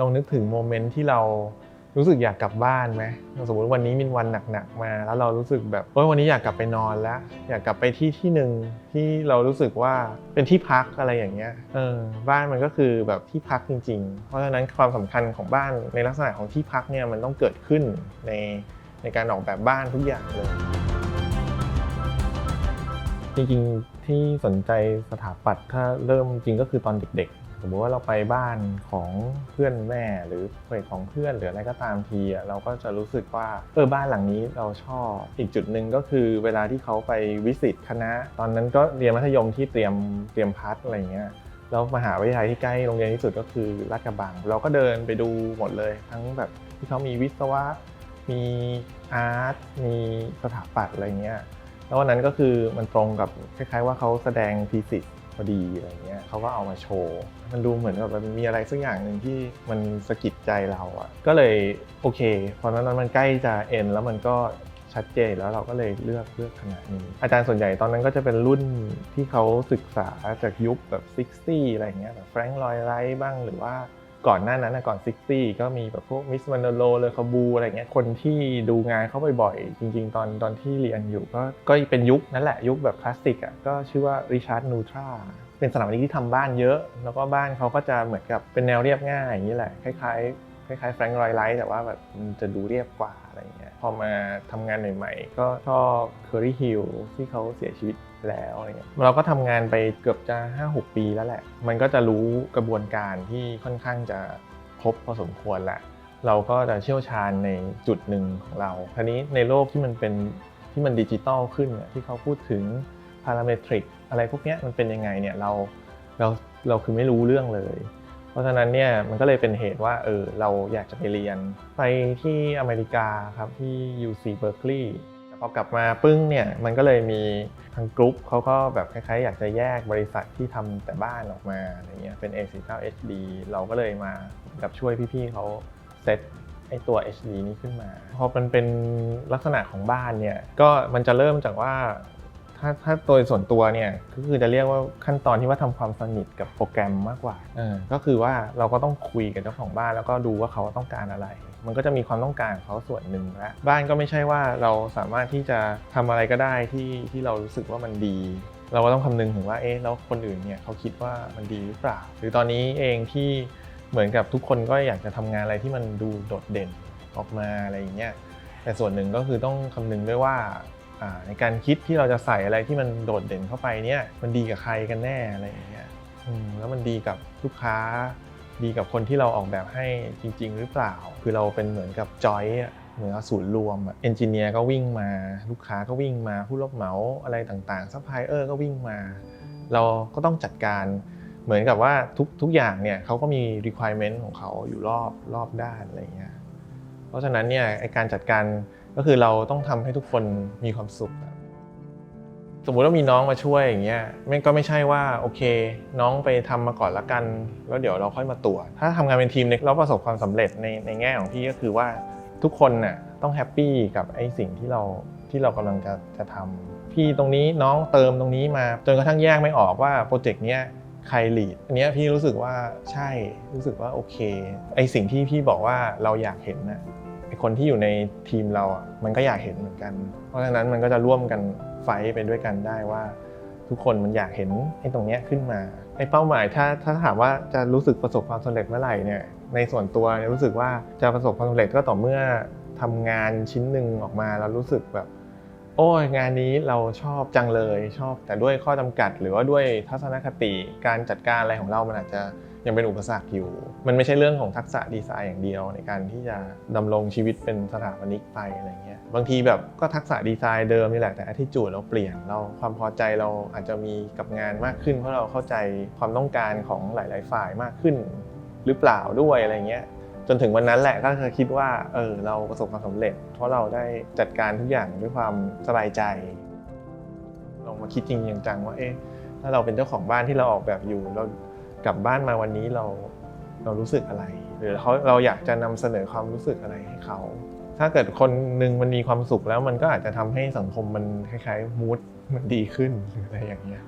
ลองนึกถึงโมเมนต์ที่เรารู้สึกอยากกลับบ้านไหมสมมติวันนี้มีวันหนักๆมา แล้วเรารู้สึกแบบเอ้ยวันนี้อยากกลับไปนอนแล้ว อยากกลับไปที่ที่หนึ่งที่เรารู้สึกว่าเป็นที่พักอะไรอย่างเงี้ยเออบ้านมันก็คือแบบที่พักจริง ๆ เพราะฉะนั้นความสำคัญของบ้านในลักษณะของที่พักเนี่ยมันต้องเกิดขึ้นในในการออกแบบบ้านทุกอย่างเลย จริงๆที่สนใจสถาปัตย์ถ้าเริ่มจริงก็คือตอนเด็กๆ สมมติว่าเราไปบ้านของเพื่อนแม่หรือไปของเพื่อนหรืออะไรก็ตามทีอะเราก็จะรู้สึกว่าเออบ้านหลังนี้เราชอบ อีกจุดหนึ่งก็คือเวลาที่เขาไปวิสิตคณะ ตอนนั้นก็เรียนมัธยมที่เตรียมเตรียมพัฒอะไรเงี้ยแล้วมหาวิทยาลัยที่ใกล้โรงเรียนที่สุดก็คือลาดกระบัง เราก็เดินไปดูหมดเลย ทั้งแบบที่เขามีวิศวะ มีอาร์ตมีสถาปัตย์อะไรเงี้ยแล้ววันนั้นก็คือมันตรงกับคล้าย ๆ ว่าเขาแสดงทีสิส พอดีอะไรเงี้ยเขาก็เอามาโชว์ มันดูเหมือนแบบมันมีอะไรสักอย่างหนึ่งที่มันสะกิดใจเราอะ่ะ ก็เลยโอเคพอนั้นมันใกล้จะเอ็นแล้วมันก็ชัดเจนแล้วเราก็เลยเลือกเลือกขนาดนี้ อาจารย์ส่วนใหญ่ตอนนั้นก็จะเป็นรุ่นที่เขาศึกษาจากยุคแบบ 60 อะไรเงี้ยแบบแฟรงค์ลอยไรท์บ้างหรือว่า ก่อนหน้านั้นนะก่อน 60 ก็มีแบบพวกมิสมันโลเลอคาบูอะไรเงี้ยคนที่ดูงานเขาบ่อยๆ จริงๆ ตอนตอนที่เรียนอยู่ก็ก็เป็นยุคนั่นแหละยุคแบบคลาสสิกอะก็ชื่อว่าริชาร์ดนูทราเป็นสถาปนิกที่ทำบ้านเยอะ แล้วก็บ้านเขาก็จะเหมือนกับเป็นแนวเรียบง่ายอย่างนี้แหละคล้ายๆ คล้ายๆแฟรงค์รอยไลท์แต่ว่าแบบมันจะดูเรียบกว่าอะไรเงี้ยพอมาทำงานใหม่ๆ ก็ชอบเคอรี่ฮิลที่เขาเสียชีวิตแล้วอะไรเงี้ยเราก็ทำงานไปเกือบจะ 5-6 ปีแล้วแหละ มันก็จะรู้กระบวนการที่ค่อนข้างจะครบพอสมควรแหละเราก็จะเชี่ยวชาญในจุดหนึ่งของเราทีนี้ในโลกที่มันเป็นที่มันดิจิตอลขึ้นเนี่ยที่เขาพูดถึงพาราเมตริกอะไรพวกนี้มันเป็นยังไงเนี่ยเราเราเราคือไม่รู้เรื่องเลย เพราะฉะนั้นเนี่ยมันก็เลยเป็นเหตุว่าเออเราอยากจะไปเรียน ไปที่อเมริกาครับที่ UC Berkeley แต่พอกลับมาปึ้งเนี่ยมันก็เลยมีทางกรุ๊ปเขาก็แบบคล้ายๆ อยากจะแยกบริษัทที่ทำแต่บ้านออกมาอะไรเงี้ยเป็น A49 HD เราก็เลยมากับช่วยพี่ๆเขาเซตไอตัว HD นี้ขึ้นมา พอมันเป็นลักษณะของบ้านเนี่ยก็มันจะเริ่มจากว่า ถ้าถ้าโดยส่วนตัวเนี่ยก็คือจะเรียกว่าขั้นตอนที่ว่าทำความสนิทกับโปรแกรมมากกว่าเออก็คือว่าเราก็ต้องคุยกับเจ้าของบ้านแล้วก็ดูว่าเขาต้องการอะไร มันก็จะมีความต้องการของเขาส่วนหนึ่งแล้วบ้านก็ไม่ใช่ว่าเราสามารถที่จะทำอะไรก็ได้ที่ที่เรารู้สึกว่ามันดี เราก็ต้องคำนึงถึงว่าเอ๊ะแล้วคนอื่นเนี่ยเขาคิดว่ามันดีหรือเปล่า หรือตอนนี้เองที่เหมือนกับทุกคนก็อยากจะทำงานอะไรที่มันดูโดดเด่นออกมาอะไรอย่างเงี้ยแต่ส่วนหนึ่งก็คือต้องคำนึงด้วยว่าอ่า ในการคิดที่เราจะใส่อะไรที่มันโดดเด่นเข้าไปเนี่ยมันดีกับใครกันแน่อะไรอย่างเงี้ยแล้วมันดีกับลูกค้า ดีกับคนที่เราออกแบบให้จริง ๆ หรือเปล่า คือเราเป็นเหมือนกับจอยเหมือนกับศูนย์รวมอะเอนจิเนียร์ก็วิ่งมา ลูกค้าก็วิ่งมาผู้รับเหมาอะไรต่างๆซัพพลายเออร์ก็วิ่งมา เราก็ต้องจัดการเหมือนกับว่าทุกทุกอย่างเนี่ยเขาก็มี requirement ของเขาอยู่รอบรอบด้านอะไรอย่างเงี้ย เพราะฉะนั้นเนี่ยไอการจัดการก็คือเราต้องทำให้ทุกคนมีความสุข สมมุติว่ามีน้องมาช่วยอย่างเงี้ยไม่ก็ไม่ใช่ว่าโอเค น้องไปทำมาก่อนละกัน แล้วเดี๋ยวเราค่อยมาตรวจถ้าทำงานเป็นทีมเนี่ยเราประสบความสำเร็จในในแง่ของพี่ก็คือว่าทุกคนน่ะต้องแฮปปี้กับไอสิ่งที่เราที่เรากำลังจะจะทำพี่ตรงนี้น้องเติมตรงนี้มาจนกระทั่งแยกไม่ออกว่าโปรเจกต์เนี้ยใครลีดอันเนี้ยพี่รู้สึกว่าใช่รู้สึกว่าโอเคไอสิ่งที่พี่บอกว่าเราอยากเห็นน่ะ คนที่อยู่ในทีมเราอะมันก็อยากเห็นเหมือนกัน เพราะฉะนั้นมันก็จะร่วมกันไฟไปด้วยกันได้ว่า ทุกคนมันอยากเห็นไอ้ตรงเนี้ยขึ้นมาไอ้เป้าหมายถ้าถ้าถามว่าจะรู้สึกประสบความสำเร็จเมื่อไหร่เนี่ยในส่วนตัวเนี่ยรู้สึกว่าจะประสบความสำเร็จก็ต่อเมื่อทำงานชิ้นหนึ่งออกมาแล้วรู้สึกแบบ โอ้ยงานนี้เราชอบจังเลยชอบแต่ด้วยข้อจำกัด หรือว่าด้วยทัศนคติการจัดการอะไรของเรามันอาจจะ ยังเป็นอุปสรรคอยู่ มันไม่ใช่เรื่องของทักษะดีไซน์อย่างเดียวในการที่จะดำรงชีวิตเป็นสถาปนิกไปอะไรเงี้ย บางทีแบบก็ทักษะดีไซน์เดิมนี่แหละแต่ที่จูดเราเปลี่ยนเราความพอใจเราอาจจะมีกับงานมากขึ้น เพราะเราเข้าใจความต้องการของหลาย ๆ ฝ่ายมากขึ้น หรือเปล่าด้วยอะไรเงี้ยจนถึงวันนั้นแหละก็เคยคิดว่าเออเราประสบความสำเร็จ เพราะเราได้จัดการทุกอย่างด้วยความสบายใจลองมาคิดจริงจังว่าเอ๊ะถ้าเราเป็นเจ้าของบ้านที่เราออกแบบอยู่เรา กลับบ้านมาวันนี้เราเรารู้สึกอะไร หรือเขาเราอยากจะนำเสนอความรู้สึกอะไรให้เขา ถ้าเกิดคนหนึ่งมันมีความสุขแล้วมันก็อาจจะทำให้สังคมมันคล้ายๆมูดมันดีขึ้นหรืออะไรอย่างเงี้ย